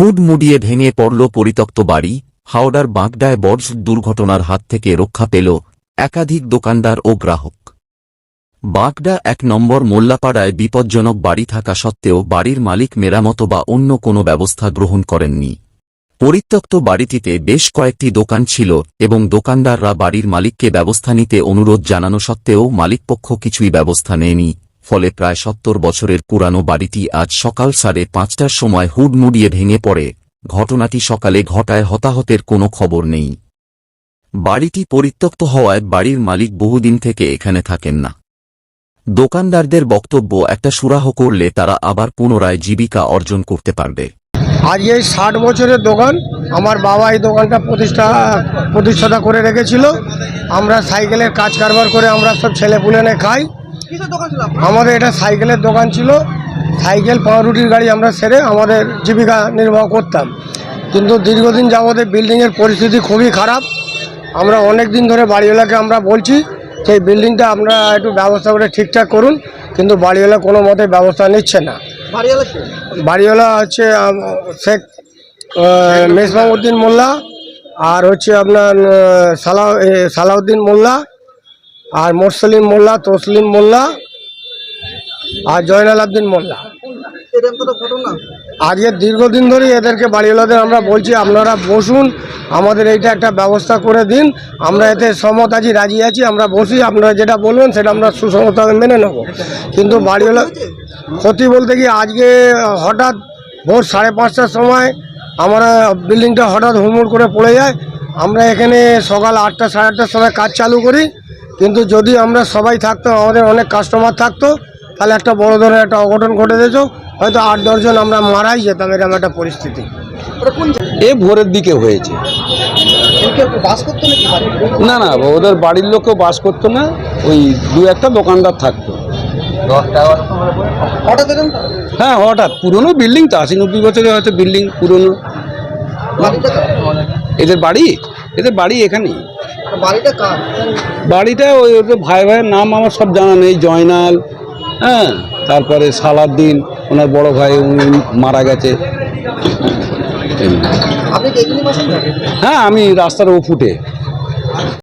Hood মুড়িয়ে ভেঙে পড়ল পরিত্যক্ত বাড়ি, হাওড়ার বাঁকডায় বর্জ দুর্ঘটনার হাত থেকে রক্ষা পেল একাধিক দোকানদার ও গ্রাহক। বাঁকডা এক নম্বর মোল্লাপাড়ায় বিপজ্জনক বাড়ি থাকা সত্ত্বেও বাড়ির মালিক মেরামত বা অন্য কোনো ব্যবস্থা গ্রহণ করেননি। পরিত্যক্ত বাড়িটিতে বেশ কয়েকটি দোকান ছিল এবং দোকানদাররা বাড়ির মালিককে ব্যবস্থা নিতে অনুরোধ জানানো সত্ত্বেও মালিকপক্ষ কিছুই ব্যবস্থা নেয়নি। ফলে প্রায় সত্তর বছরের পুরানো বাড়িটি আজ সকাল সাড়ে পাঁচটার সময় হুড মুড়িয়ে ভেঙে পড়ে। ঘটনাটি সকালে ঘটায় হতাহতের কোনো খবর নেই। বাড়িটি পরিত্যক্ত হওয়ায় বাড়ির মালিক বহুদিন থেকে এখানে থাকেন না। দোকানদারদের বক্তব্য, একটা সুরাহ করলে তারা আবার পুনরায় জীবিকা অর্জন করতে পারবে। আজ এই ষাট বছরের দোকান, আমার বাবা এই দোকানটা প্রতিষ্ঠা, প্রতিষ্ঠাতা করে রেখেছিল। আমরা সাইকেলের কাজ কারবার করে আমরা সব ছেলে পুলেনে খাই। আমাদের এটা সাইকেলের দোকান ছিল। সাইকেল পাউরুটির গাড়ি আমরা সেরে আমাদের জীবিকা নির্বাহ করতাম। কিন্তু দীর্ঘদিন যাবতে বিল্ডিংয়ের পরিস্থিতি খুবই খারাপ। আমরা অনেক দিন ধরে বাড়িওয়ালাকে আমরা বলছি সেই বিল্ডিংটা আমরা একটু ব্যবস্থা করে ঠিকঠাক করুন। কিন্তু বাড়িওয়ালা কোনো মতে ব্যবস্থা নিচ্ছে না। বাড়িওয়ালা হচ্ছে শেখ আহ, মোল্লা আর হচ্ছে আপনার সালাহ সালাউদ্দিন মোল্লা। আর মোরসলিম মোল্লা তসলিম মোল্লা আর জয়নাল আবদিন মোল্লা। আজকে দীর্ঘদিন ধরে এদেরকে বাড়িওয়ালাদের আমরা বলছি, আপনারা বসুন, আমাদের এইটা একটা ব্যবস্থা করে দিন, আমরা এতে সমত আছি, রাজি আছি, আমরা বসি, আপনারা যেটা বলবেন সেটা আমরা সুসমতভাবে মেনে নেব। কিন্তু বাড়িওয়ালা ক্ষতি বলতে কি, আজকে হঠাৎ ভোর সাড়ে পাঁচটার সময় আমরা বিল্ডিংটা হঠাৎ হুড়মুড় করে পড়ে যায়, আমরা এখানে সকাল আটটা, সাড়ে আটটার সময় কাজ চালু করি কিন্তু যদি আমরা সবাই থাকতাম আমাদের অনেক কাস্টমার থাকতো তাহলে একটা বড় ধরনের একটা অঘটন ঘটে যেত। হয়তো আট দশজন আমরা মারাই যেতাম এরকম একটা পরিস্থিতি। এ ভোরের দিকে হয়েছে। না না ওদের বাড়ির লোকও বাস করতো না ওই দু একটা দোকানদার থাকতো। হ্যাঁ হঠাৎ। পুরনো বিল্ডিং তো আশি নব্বই বছরে হয়তো বিল্ডিং পুরনো। এদের বাড়ি? এদের বাড়ি এখানেই। বাড়িটা ওই ওর ভাই ভাইয়ের নাম আমার সব জানা নেই জয়নাল হ্যাঁ? তারপরে সালাদ্দিন ওনার বড় ভাই উনি মারা গেছে। হ্যাঁ আমি রাস্তার ও ফুটে